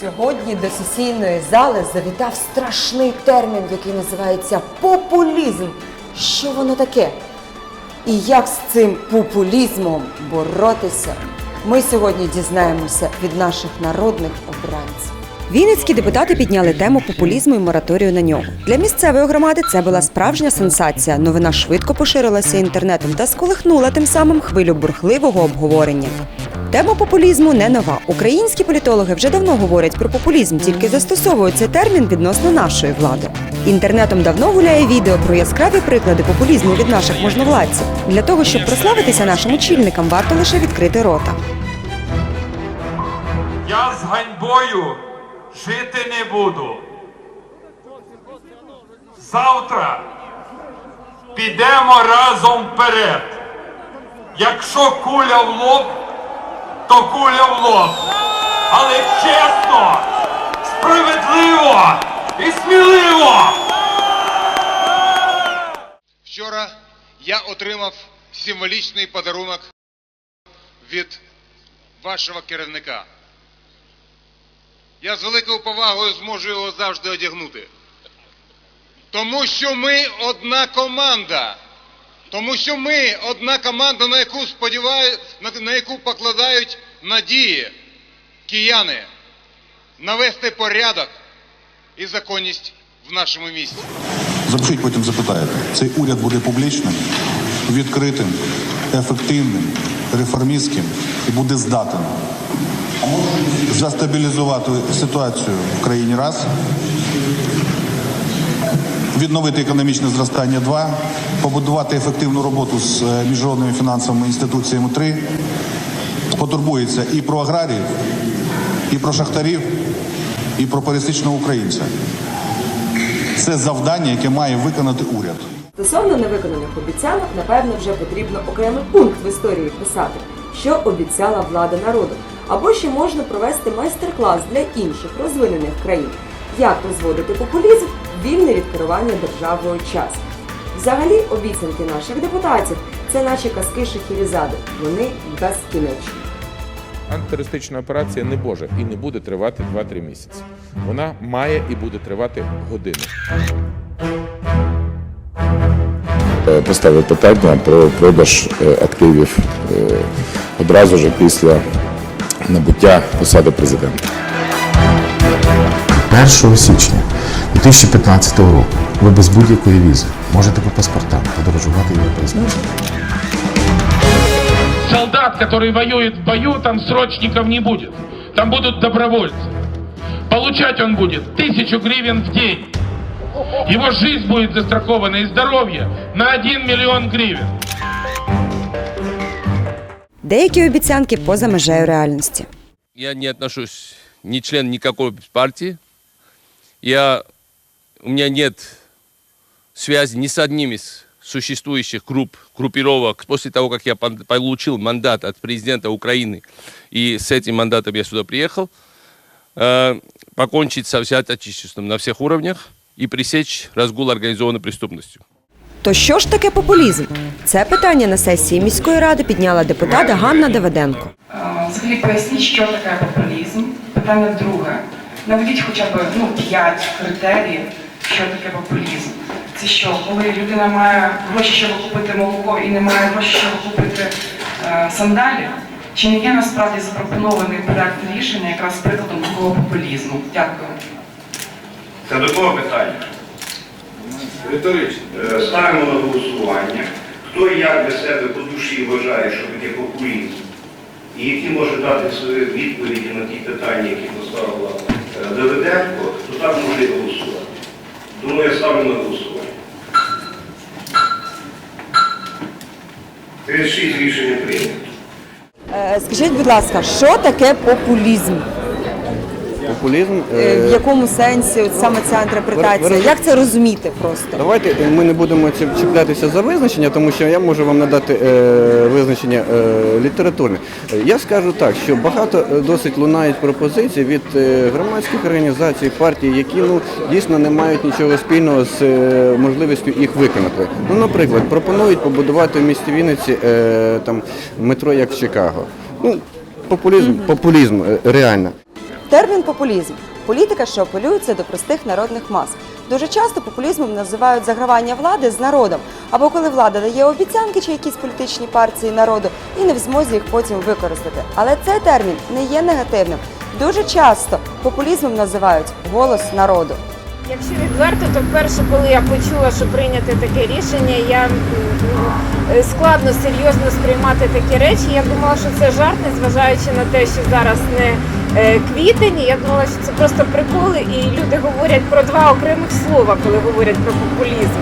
Сьогодні до сесійної зали завітав страшний термін, який називається популізм. Що воно таке? І як з цим популізмом боротися? Ми сьогодні дізнаємося від наших народних обранців. Вінницькі депутати підняли тему популізму і мораторію на нього. Для місцевої громади це була справжня сенсація. Новина швидко поширилася інтернетом та сколихнула тим самим хвилю бурхливого обговорення. Тема популізму не нова. Українські політологи вже давно говорять про популізм, тільки застосовують цей термін відносно нашої влади. Інтернетом давно гуляє відео про яскраві приклади популізму від наших можновладців. Для того, щоб прославитися нашим очільникам, варто лише відкрити рота. Я з ганьбою жити не буду. Завтра підемо разом вперед. Якщо куля в лоб, то куля в лоб. Але чесно, справедливо і сміливо. Вчора я отримав символічний подарунок від вашого керівника. Я з великою повагою зможу його завжди одягнути. Тому що ми одна команда. Тому що ми одна команда, на яку сподівають, на, яку покладають надії кияни навести порядок і законність в нашому місті. Запишіть, потім запитаєте. Цей уряд буде публічним, відкритим, ефективним, реформістським і буде здатен застабілізувати ситуацію в країні раз, відновити економічне зростання два, побудувати ефективну роботу з е, міжнародними фінансовими інституціями три, потурбується і про аграріїв, і про шахтарів, і про пересічного українця. Це завдання, яке має виконати уряд. Стосовно невиконаних обіцянок, напевно, вже потрібно окремий пункт в історії писати, що обіцяла влада народу. Або ще можна провести майстер-клас для інших розвинених країн, як розводити популізм в вільне від керування державою час. Взагалі, обіцянки наших депутатів це наче казки Шахірізади. Вони безкінечні. Антитерористична операція не може і не буде тривати 2-3 місяці. Вона має і буде тривати години. Е, поставив питання про продаж е, активів е, одразу ж після набуття посади президента. 1 січня 2015 року ви без будь-якої візи можете по паспортам подорожувати Європейським Союзом. Солдат, который воюет в бою, там срочников не будет. Там будут добровольцы. Получать он будет тысячу гривен в день. Его жизнь будет застрахована и здоровье на 1 миллион гривен. Деякі обіцянки поза межею реальності. Я не отношусь, не член никакой партии. Я, у меня нет связи ни с одним из существующих групп, группировок. После того, как я пон- получил мандат от президента Украины, и с этим мандатом я сюда приехал, э, покончить со взяточничеством на всех уровнях и пресечь разгул организованной преступностью. То що ж таке популізм? Це питання на сесії міської ради підняла депутат Ганна Давиденко. Е, Взагалі поясніть, що таке популізм. Питання друге. Наведіть хоча б ну, 5 критеріїв, що таке популізм. Це що, коли людина має гроші, щоб купити молоко і не має грошей, щоб купити е, сандалі? Чи не є насправді запропонований проект рішення якраз прикладом такого популізму? Дякую. Це до кого питання? Риторично. Ставимо на голосування. Хто і як для себе по душі вважає, що таке популізм? І які може дати свої відповіді на ті питання, які поставила е, Давиденко, то так може і голосувати. Тому я ставлю на голосування. 36 рішення прийнято. Е, Скажіть, будь ласка, що таке популізм? Популізм. Е, В е, якому сенсі от саме ця інтерпретація? ви роз- Як це розуміти просто? Давайте е, ми не будемо чіплятися за визначення, тому що я можу вам надати визначення літературне. Я скажу так, що багато досить лунають пропозицій від громадських організацій, партій, які ну дійсно не мають нічого спільного з можливістю їх виконати. Ну, наприклад, пропонують побудувати в місті Вінниці там метро як в Чикаго. Ну, популізм, популізм реально. Термін популізм політика, що апелюється до простих народних мас. Дуже часто популізмом називають загравання влади з народом, або коли влада дає обіцянки чи якісь політичні партії народу і не в змозі їх потім використати. Але цей термін не є негативним. Дуже часто популізмом називають голос народу. Якщо відверто, то вперше, коли я почула, що прийняти таке рішення, я складно серйозно сприймати такі речі. Я думала, що це жарт, незважаючи на те, що зараз не е, квітень. Я думала, що це просто приколи, і люди говорять про два окремих слова, коли говорять про популізм.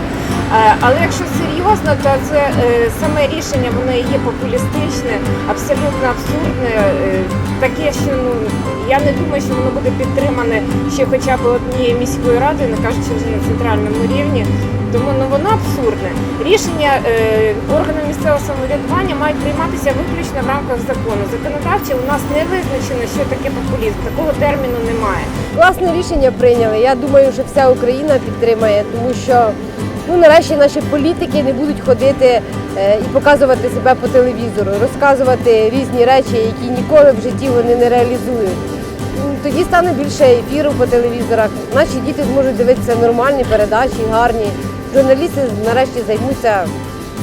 Е, Але якщо серйозно, то це е, саме рішення воно і є популістичне, абсолютно абсурдне, таке, що ну я не думаю, що воно буде підтримане ще хоча б однією міською радою, не кажучи вже на центральному рівні. Тому ну воно абсурдне. Рішення е, органу місцевого самоврядування мають прийматися виключно в рамках закону. Законодавчо у нас не визначено, що таке популізм. Такого терміну немає. Класне рішення прийняли. Я думаю, що вся Україна підтримає, тому що ну нарешті наші політики не будуть ходити е, і показувати себе по телевізору, розказувати різні речі, які ніколи в житті вони не реалізують. Ну, Тоді стане більше ефіру по телевізорах. Наші діти зможуть дивитися нормальні передачі, гарні. Журналісти нарешті займуться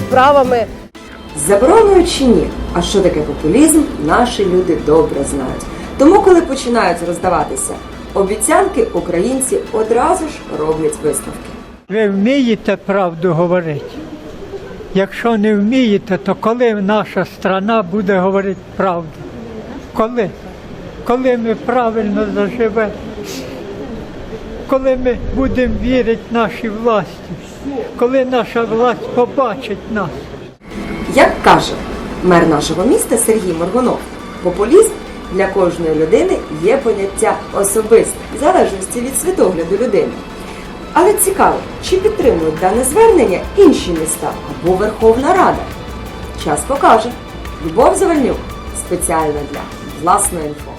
справами. Забороною чи ні? А що таке популізм, наші люди добре знають. Тому, коли починають роздаватися обіцянки, українці одразу ж роблять висновки. Ви вмієте правду говорити? Якщо не вмієте, то коли наша страна буде говорити правду? Коли? Коли ми правильно заживемо? Коли ми будемо вірити нашій власті? Коли наша власть побачить нас? Як каже мер нашого міста Сергій Моргунов, популізм для кожної людини є поняття особисте, в залежності від світогляду людини. Але цікаво, чи підтримують дане звернення інші міста або Верховна Рада? Час покаже. Любов Завальнюк спеціально для власної інфо.